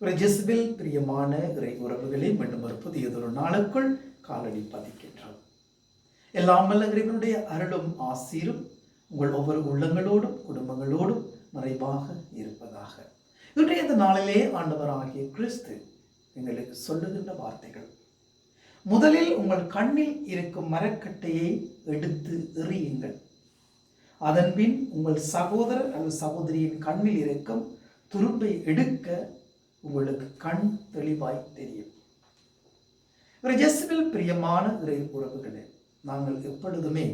பிரஜஸ்பில் பிரியமான இறை உறவுகளை மீண்டும் ஒரு புதியதொரு நாளுக்குள் காலடி பதிக்கின்றோம். எல்லாம் வல்ல இறைவனுடைய அருளும் ஆசீரும் உங்கள் ஒவ்வொரு உள்ளங்களோடும் குடும்பங்களோடும் மறைவாக இருப்பதாக. இன்றைய இந்த நாளிலே ஆண்டவராகிய கிறிஸ்து எங்களுக்கு சொல்லுகின்ற வார்த்தைகள். முதலில் உங்கள் கண்ணில் இருக்கும் மரக்கட்டையை எடுத்து எறியுங்கள். அதன்பின் உங்கள் சகோதரர் அல்லது சகோதரியின் கண்ணில் இருக்கும் துரும்பை எடுக்க உங்களுக்கு கண் தெளிவாய் தெரியும். ஜெஸ்மில் பிரியமான இறை உறவுகளே நாங்கள் எப்பொழுதுமே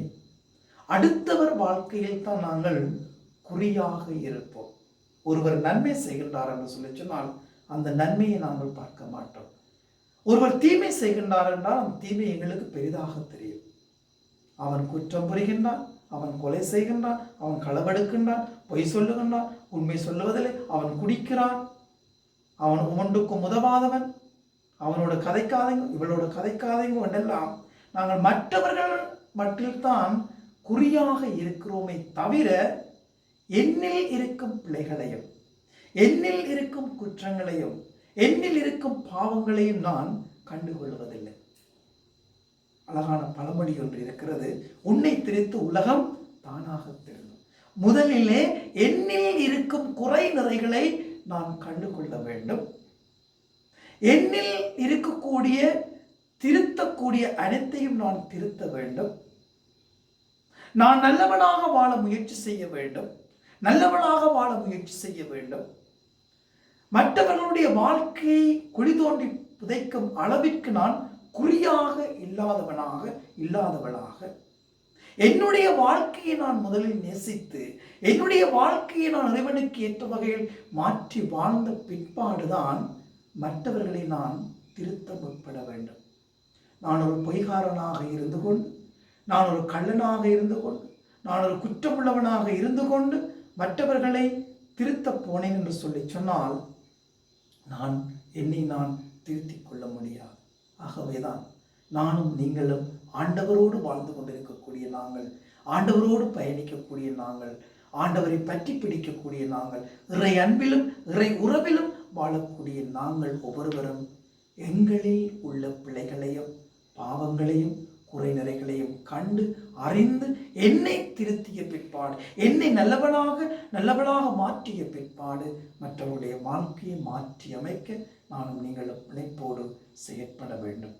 அடுத்தவர் வாழ்க்கையில் தான் நாங்கள் குறியாக இருப்போம். ஒருவர் நன்மை செய்கின்றார் என்று சொல்லி சொன்னால் அந்த நன்மையை நாங்கள் பார்க்க மாட்டோம். ஒருவர் தீமை செய்கின்றார் என்றால் அந்த தீமை எங்களுக்கு பெரிதாக தெரியும். அவன் குற்றம் புரிகின்றான் அவன் கொலை செய்கின்றான் அவன் களவெடுக்கின்றான் பொய் சொல்லுகின்றான் உண்மை சொல்லுவதில்லை அவன் குடிக்கிறான். அவன் ஒன்றுக்கும் உதவாதவன். அவனோட கதைக்காதைங்க இவளோட கதைக்காதங்க என்றெல்லாம் நாங்கள் மற்றவர்கள் மட்டில்தான் குறியாக இருக்கிறோமே தவிர என்னில் இருக்கும் பிழைகளையும் என்னில் இருக்கும் குற்றங்களையும் என்னில் இருக்கும் பாவங்களையும் நான் கண்டுகொள்வதில்லை. அழகான பழமொழி ஒன்று இருக்கிறது. உன்னை திரித்து உலகம் தானாக திருந்தும் முதலிலே என்னில் இருக்கும் குறை நிறைகளை நான் கண்டுகொள்ள வேண்டும். என்னில் இருக்கக்கூடிய திருத்தக்கூடிய அனைத்தையும் நான் திருத்த வேண்டும். நான் நல்லவனாக வாழ முயற்சி செய்ய வேண்டும். நல்லவனாக வாழ முயற்சி செய்ய வேண்டும். மற்றவர்களுடைய வாழ்க்கையை குழி தோண்டி புதைக்கும் அளவிற்கு நான் குறியாக இல்லாதவனாக இல்லாதவனாக என்னுடைய வாழ்க்கையை நான் முதலில் நேசித்து என்னுடைய வாழ்க்கையை நான் இறைவனுக்கு ஏற்ற வகையில் மாற்றி வாழ்ந்த பிற்பாடுதான் மற்றவர்களை நான் திருத்த முற்பட வேண்டும். நான் ஒரு பொய்காரனாக இருந்து கொண்டு நான் ஒரு கள்ளனாக இருந்து கொண்டு நான் ஒரு குற்றமுள்ளவனாக இருந்து கொண்டு மற்றவர்களை திருத்தப் போனேன் என்று சொல்லி சொன்னால் நான் என்னை நான் திருத்திக் கொள்ள முடியாது. ஆகவேதான் நானும் நீங்களும் ஆண்டவரோடு வாழ்ந்து கொண்டிருக்கக்கூடிய நாங்கள் ஆண்டவரோடு பயணிக்கக்கூடிய நாங்கள் ஆண்டவரை பற்றி பிடிக்கக்கூடிய நாங்கள் இறை அன்பிலும் இறை உறவிலும் வாழக்கூடிய நாங்கள் ஒவ்வொருவரும் எங்களில் உள்ள பிழைகளையும் பாவங்களையும் குறைநிறைகளையும் கண்டு அறிந்து என்னை திருத்திய பிற்பாடு என்னை நல்லவனாக நல்லவனாக மாற்றிய பிற்பாடு மற்றவருடைய வாழ்க்கையை மாற்றி அமைக்க நானும் நீங்களும் பிழைப்போடு செயற்பட வேண்டும்.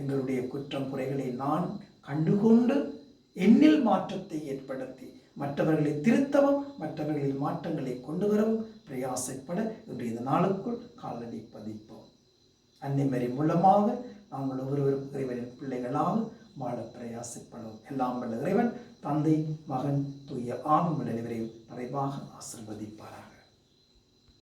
எங்களுடைய குற்றம் குறைகளை நான் கண்டுகொண்டு என்னில் மாற்றத்தை ஏற்படுத்தி மற்றவர்களை திருத்தவும் மற்றவர்களில் மாற்றங்களை கொண்டு வரவும் பிரயாசப்பட இன்றைய நாளுக்குள் காலடி பதிப்போம். அன்னைமரி மூலமாக நாங்கள் ஒவ்வொருவரும் இறைவனின் பிள்ளைகளாக வாழ பிரயாசப்படும் எல்லாம் வல்ல இறைவன் தந்தை மகன் தூய ஆகும் அனைவரையும் நிறைவாக ஆசிர்வதிப்பார்கள்